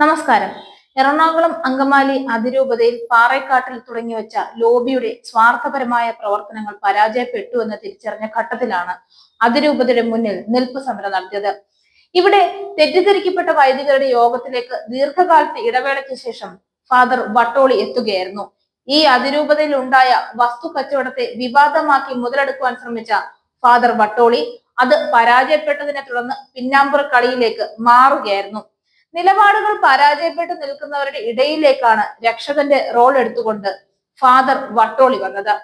നമസ്കാരം. എറണാകുളം അങ്കമാലി അതിരൂപതയിൽ പാറേക്കാട്ടിൽ തുടങ്ങിവെച്ച ലോബിയുടെ സ്വാർത്ഥപരമായ പ്രവർത്തനങ്ങൾ പരാജയപ്പെട്ടു എന്ന് തിരിച്ചറിഞ്ഞ ഘട്ടത്തിലാണ് അതിരൂപതയുടെ മുന്നിൽ നിൽപ്പ് സമരം നടത്തിയത്. ഇവിടെ തെറ്റിദ്ധരിക്കപ്പെട്ട വൈദികരുടെ യോഗത്തിലേക്ക് ദീർഘകാലത്തെ ഇടവേളയ്ക്ക് ശേഷം ഫാദർ വട്ടോളി എത്തുകയായിരുന്നു. ഈ അതിരൂപതയിൽ ഉണ്ടായ വസ്തു കച്ചവടത്തെ വിവാദമാക്കി മുതലെടുക്കുവാൻ ശ്രമിച്ച ഫാദർ വട്ടോളി അത് പരാജയപ്പെട്ടതിനെ തുടർന്ന് പിന്നാമ്പുറ കളിയിലേക്ക് മാറുകയായിരുന്നു. നിലപാടുകൾ പരാജയപ്പെട്ടു നിൽക്കുന്നവരുടെ ഇടയിലേക്കാണ് രക്ഷകന്റെ റോൾ എടുത്തുകൊണ്ട് ഫാദർ വട്ടോളി വന്നത്.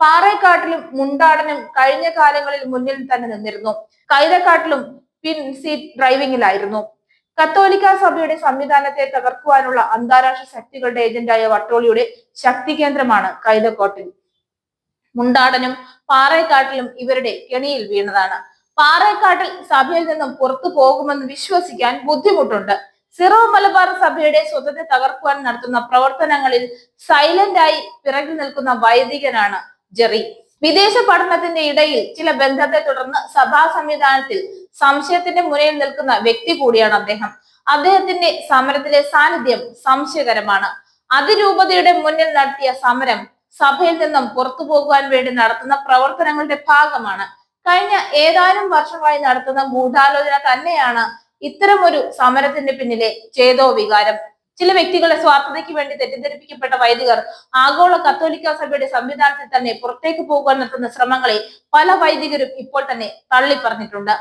പാറേക്കാട്ടിലും മുണ്ടാടനും കഴിഞ്ഞ കാലങ്ങളിൽ മുന്നിൽ തന്നെ നിന്നിരുന്നു. കൈതക്കാട്ടിലും പിൻ സീറ്റ് ഡ്രൈവിംഗിലായിരുന്നു. കത്തോലിക്ക സഭയുടെ സംവിധാനത്തെ തകർക്കുവാനുള്ള അന്താരാഷ്ട്ര ശക്തികളുടെ ഏജന്റായ വട്ടോളിയുടെ ശക്തി കേന്ദ്രമാണ് കൈതക്കോട്ടിൽ. മുണ്ടാടനും പാറേക്കാട്ടിലും ഇവരുടെ കെണിയിൽ വീണതാണ്. പാറേക്കാട്ടിൽ സഭയിൽ നിന്നും പുറത്തു പോകുമെന്ന് വിശ്വസിക്കാൻ ബുദ്ധിമുട്ടുണ്ട്. സിറോ മലബാർ സഭയുടെ സ്വതത്തെ തകർക്കുവാൻ നടത്തുന്ന പ്രവർത്തനങ്ങളിൽ സൈലന്റ് ആയി പിറകിൽ നിൽക്കുന്ന വൈദികനാണ് ജെറി. വിദേശ പഠനത്തിന്റെ ഇടയിൽ ചില ബന്ധത്തെ തുടർന്ന് സഭാ സംവിധാനത്തിൽ സംശയത്തിന്റെ മുനയിൽ നിൽക്കുന്ന വ്യക്തി കൂടിയാണ് അദ്ദേഹം. അദ്ദേഹത്തിന്റെ സമരത്തിലെ സാന്നിധ്യം സംശയകരമാണ്. അതിരൂപതയുടെ മുന്നിൽ നടത്തിയ സമരം സഭയിൽ നിന്നും പുറത്തു പോകുവാൻ വേണ്ടി നടത്തുന്ന പ്രവർത്തനങ്ങളുടെ ഭാഗമാണ്. കഴിഞ്ഞ ഏതാനും വർഷമായി നടത്തുന്ന ഗൂഢാലോചന തന്നെയാണ് ഇത്തരമൊരു സമരത്തിന്റെ പിന്നിലെ ചേതോ വികാരം. ചില വ്യക്തികളുടെ സ്വാർത്ഥതയ്ക്ക് വേണ്ടി തെറ്റിദ്ധരിപ്പിക്കപ്പെട്ട വൈദികർ ആഗോള കത്തോലിക്ക സഭയുടെ സംവിധാനത്തിൽ തന്നെ പുറത്തേക്ക് പോകുവാൻ നടത്തുന്ന ശ്രമങ്ങളെ പല വൈദികരും ഇപ്പോൾ തന്നെ തള്ളി പറഞ്ഞിട്ടുണ്ട്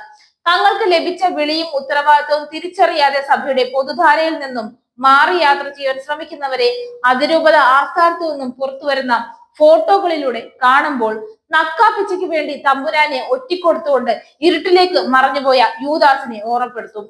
തങ്ങൾക്ക് ലഭിച്ച വിളിയും ഉത്തരവാദിത്വവും തിരിച്ചറിയാതെ സഭയുടെ പൊതുധാരയിൽ നിന്നും മാറി യാത്ര ചെയ്യാൻ ശ്രമിക്കുന്നവരെ അതിരൂപത ആസ്ഥാനത്തു നിന്നും പുറത്തു വരുന്ന ഫോട്ടോകളിലൂടെ കാണുമ്പോൾ നക്കാപ്പിച്ചയ്ക്ക് വേണ്ടി തമ്പുരാനെ ഒറ്റിക്കൊടുത്തുകൊണ്ട് ഇരുട്ടിലേക്ക് മറഞ്ഞുപോയ യൂദാസിനെ ഓർമ്മപ്പെടുത്തും.